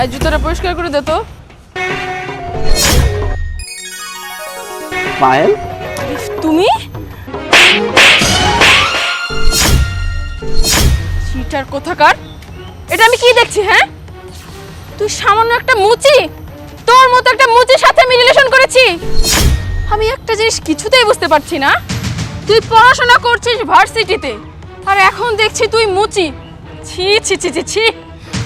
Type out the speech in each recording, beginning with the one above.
এই জুতোটা পরিষ্কার করে দে তো। পায়েল? তুমি? চিটার কোথাকার? এটা আমি কি দেখছি হ্যাঁ? তুই সামান্য একটা মুচি? তোর মতো একটা মুচির সাথে আমি রিলেশন করেছি? আমি একটা জিনিস কিছুতেই বুঝতে পারছি না। তুই পড়াশোনা করছিস ভার্সিটিতে আর এখন দেখছি তুই মুচি। ছি ছি ছি ছি ছি।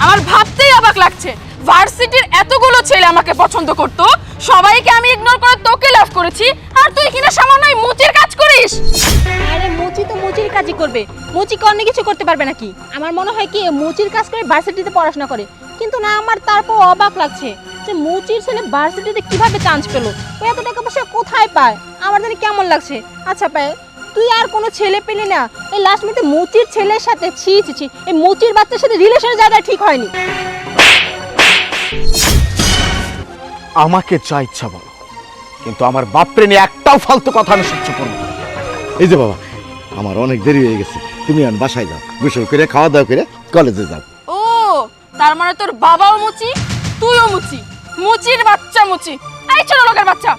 আমার ভাবতেই অবাক লাগছে। ভার্সিটির এতগুলো ছেলে আমাকে পছন্দ করতো, সবাইকে আমি ইগনোর করে তোকে লাভ করেছি, আর তুই কিনা সামান্য মুচির কাজ করিস? আরে মুচি তো মুচির কাজই করবে। মুচি অন্য কিছু করতে পারবে নাকি? আমার মনে হয় কি মুচির কাজ করে ভার্সিটিতে পড়াশোনা করে। কিন্তু না, আমার তারপর অবাক লাগছে যে মুচির ছেলে ভার্সিটিতে কীভাবে চান্স পেল? ও এত টাকা পয়সা কোথায় পায়? আমার জানি কেমন লাগছে? আচ্ছা পায় তুই আর কোনো ছেলে পেলি না। এই লাস্ট মিনিটে মুচির ছেলের সাথে ছি ছি ছি এই মুচির বাচ্চার সাথে রিলেশনের জায়গা ঠিক হয়নি। আমাকে যা ইচ্ছা বলো কিন্তু আমার বাপরে নিয়ে একটাও ফালতু কথা আমি সহ্য করব না। এই যে বাবা আমার অনেক দেরি হয়ে গেছে। তুমি এখন বাসায় যাও গোসল করে খাওয়া দাওয়া করে কলেজে যাও। ও তার মানে তোর বাবাও মুচি তুইও মুচি মুচির বাচ্চা মুচি। এই ছোট লোকের বাচ্চা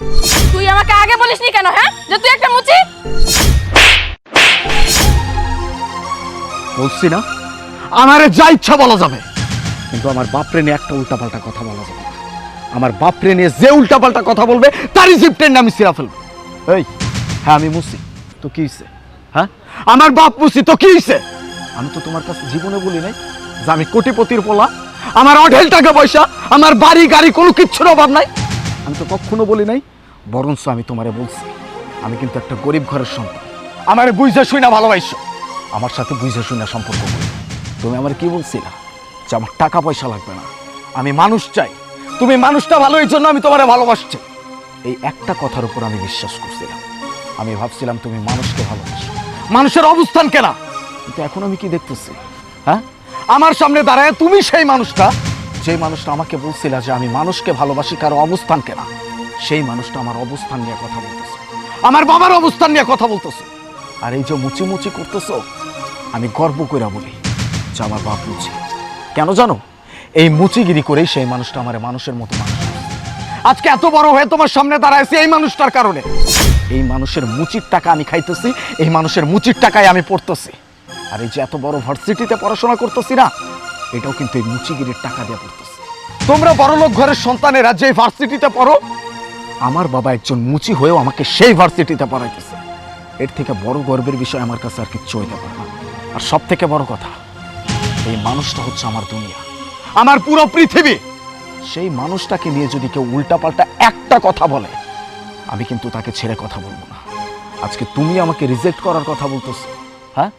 তুই আমাকে আগে বলিসনি কেন হ্যাঁ? যে তুই একটা মুচি? বলছি না? আমারে যা ইচ্ছা বলা যাবে। কিন্তু আমার বাপরে নিয়ে একটা উল্টাপাল্টা কথা বলা যাবে আমার বাপরে নিয়ে যে উল্টাপাল্টা কথা বলবে, তারই জিপটেন আমি সিরা ফেলব। এই হ্যাঁ আমি মুসি। তো কি হইছে? হ্যাঁ? আমার বাপ মুসি, তো কি হইছে? আমি তো তোমার কাছে জীবনে বলি নাই যে আমি কোটিপতির পোলা। আমার অঢেল টাকা পয়সা, আমার বাড়ি, গাড়ি, কোনো কিচ্ছুর অভাব নাই। আমি তো কখনো বলি নাই, বরঞ্চ আমি তোমারে বলছি। আমি কিন্তু একটা গরিব ঘরের সন্তান। আমারে বুঝে শুই না ভালোবাসো। আমার সাথে বুঝে শুই না সম্পর্ক করি। তুমি আমার কি বলছিলা? যে আমার টাকা পয়সা লাগবে না। আমি মানুষ চাই। তুমি মানুষটা ভালো এই জন্য আমি তোমারে ভালোবাসছি। এই একটা কথার উপর আমি বিশ্বাস করছিলাম। আমি ভাবছিলাম তুমি মানুষকে ভালোবাসো। মানুষের অবস্থান কেনা? কিন্তু এখন আমি কি দেখতেছি? হ্যাঁ? আমার সামনে দাঁড়ায় তুমি সেই মানুষটা। যে মানুষটা আমাকে বলছিলা যে আমি মানুষকে ভালোবাসি, কারও অবস্থান কেনা? সেই মানুষটা আমার অবস্থান নিয়ে কথা বলতেছে। আমার বাবার অবস্থান নিয়ে কথা বলতেছে। আর এই যে মুচি মুচি করতেছো, আমি গর্ব করে বলি যে আমার বাপ মুচি। কেন জানো? এই মুচিগিরি করেই সেই মানুষটা আমার মানুষের মতো মানুষ আজকে এত বড় হয়ে তোমার সামনে দাঁড়াইছি এই মানুষটার কারণে। এই মানুষের মুচির টাকা আমি খাইতেছি, এই মানুষের মুচির টাকায় আমি পড়তেছি। আর এই যে এত বড় ভার্সিটিতে পড়াশোনা করতেছি না, এটাও কিন্তু এই মুচিগিরির টাকা দিয়ে পড়তেছি। তোমরা বড়লোক ঘরের সন্তানেরা যে ভার্সিটিতে পড়ো, আমার বাবা একজন মুচি হয়েও আমাকে সেই ভার্সিটিতে পড়াইতেছে। এর থেকে বড় গর্বের বিষয় আমার কাছে আর কিচ্ছু হইতে পারে না। আর সব থেকে বড় কথা, এই মানুষটা হচ্ছে আমার দুনিয়া। আমার পুরো পৃথিবী। সেই মানুষটাকে নিয়ে যদি কেউ উল্টাপাল্টা একটা কথা বলে, আমি কিন্তু তাকে ছেড়ে কথা বলব না। আজকে তুমি আমাকে রিজেক্ট করার কথা বলতেছো। হ্যাঁ?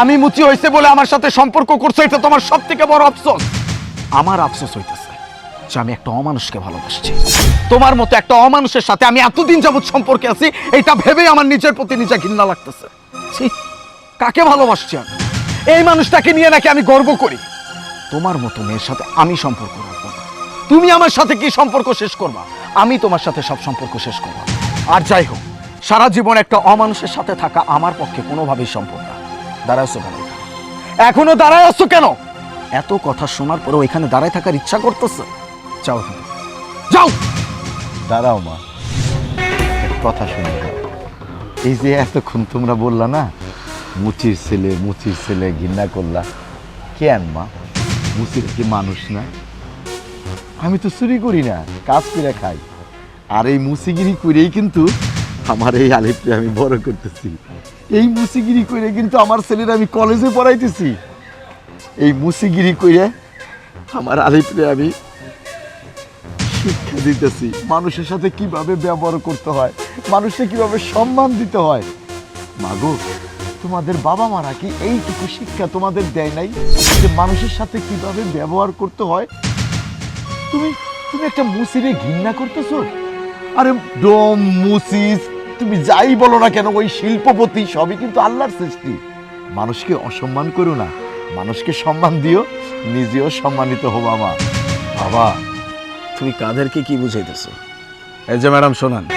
আমি মুচি হয়েছে বলে আমার সাথে সম্পর্ক করছ, এটা তোমার সব থেকে বড় আফসোস। আমার আফসোস হইতেছে। যে আমি একটা অমানুষকে ভালোবাসছি। তোমার মতো একটা অমানুষের সাথে আমি এতদিন যাবত সম্পর্কে আছি, এটা ভেবেই আমার নিজের প্রতি নিজে ঘৃণা লাগতেছে। কাকে ভালোবাসছি আমি? এই মানুষটাকে নিয়ে নাকি আমি গর্ব করি? তোমার মতো মেয়ের সাথে আমি সম্পর্ক রাখব না। তুমি আমার সাথে কি সম্পর্ক শেষ করবা? আমি তোমার সাথে সব সম্পর্ক শেষ করব। আর যাই হোক, সারা জীবন একটা অমানুষের সাথে থাকা আমার পক্ষে কোনোভাবেই সম্ভব না। দাঁড়াচ্ছো কেন এখনও দাঁড়ায় আছো কেন? এত কথা শোনার পরেও এখানে দাঁড়ায় থাকার ইচ্ছা করতেছে? যাও। যাও! দাঁড়াও মা। কথা শুনে এই যে এতক্ষণ তোমরা বললা না মুচির ছেলে মুচির ছেলে ঘৃণা করলা কেন মা? মুচির কি মানুষ না? আমি তো চুরি করি না কাজ করে খাই। আর এই মুসিগিরি করেই কিন্তু আমার এই আলিপকে আমি বড় করতেছি। এই মুসিগিরি করে কিন্তু আমার ছেলের আমি কলেজে পড়াইতেছি। এই মুসিগিরি করে আমার আলিপরে আমি শিক্ষা দিতেছি। মানুষের সাথে কীভাবে ব্যবহার করতে হয়? মানুষকে কীভাবে সম্মান দিতে হয়? মাগো, তোমাদের বাবা মারা কি এইটুকু শিক্ষা তোমাদের দেয় নাই? যে মানুষের সাথে কীভাবে ব্যবহার করতে হয়? তুমি তুমি একটা মুসিরে ঘৃণা করতেছো? আরে, ডোম, মুসিস, তুমি যাই বলো না কেন, ওই শিল্পপতি সবই কিন্তু আল্লাহর সৃষ্টি। মানুষকে অসম্মান করো না। মানুষকে সম্মান দিও, নিজেও সম্মানিত হবা মা বাবা তুমি কাদেরকে কি বুঝাইতেছো? এই যে ম্যাডাম শোনান।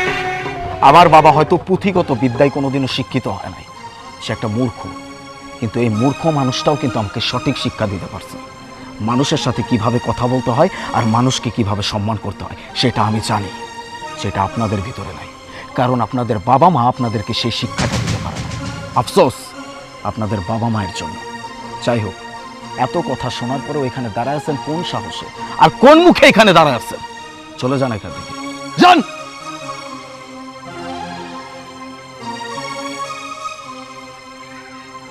আমার বাবা হয়তো পুঁথিগত বিদ্যায় কোনোদিনও শিক্ষিত হয় নাই। সে একটা মূর্খ। কিন্তু এই মূর্খ মানুষটাও কিন্তু আমাকে সঠিক শিক্ষা দিতে পারছে। মানুষের সাথে কীভাবে কথা বলতে হয় আর মানুষকে কীভাবে সম্মান করতে হয় সেটা আমি জানি। সেটা আপনাদের ভিতরে নাই। কারণ আপনাদের বাবা মা আপনাদেরকে সেই শিক্ষাটা দিতে পারে না আফসোস আপনাদের বাবা মায়ের জন্য। যাই হোক এত কথা শোনার পরেও এখানে দাঁড়ায় আছেন কোন সাহসে? আর কোন মুখে এখানে দাঁড়ায় আছেন? চলে যান এখান থেকে। যান!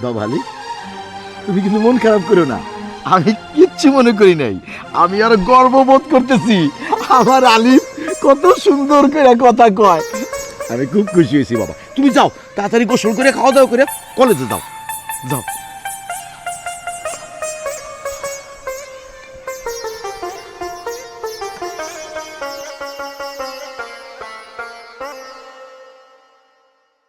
বাবালি তুমি কিন্তু মন খারাপ করো না। আমি কিচ্ছু মনে করি নাই। আমি আর গর্ববোধ করতেছি। আমার আলিফ কত সুন্দর করে কথা কয়। আমি খুব খুশি হয়েছি, বাবা। তুমি যাও, তাড়াতাড়ি গোসল করে খাওয়া দাওয়া করে কলেজে যাও। যাও।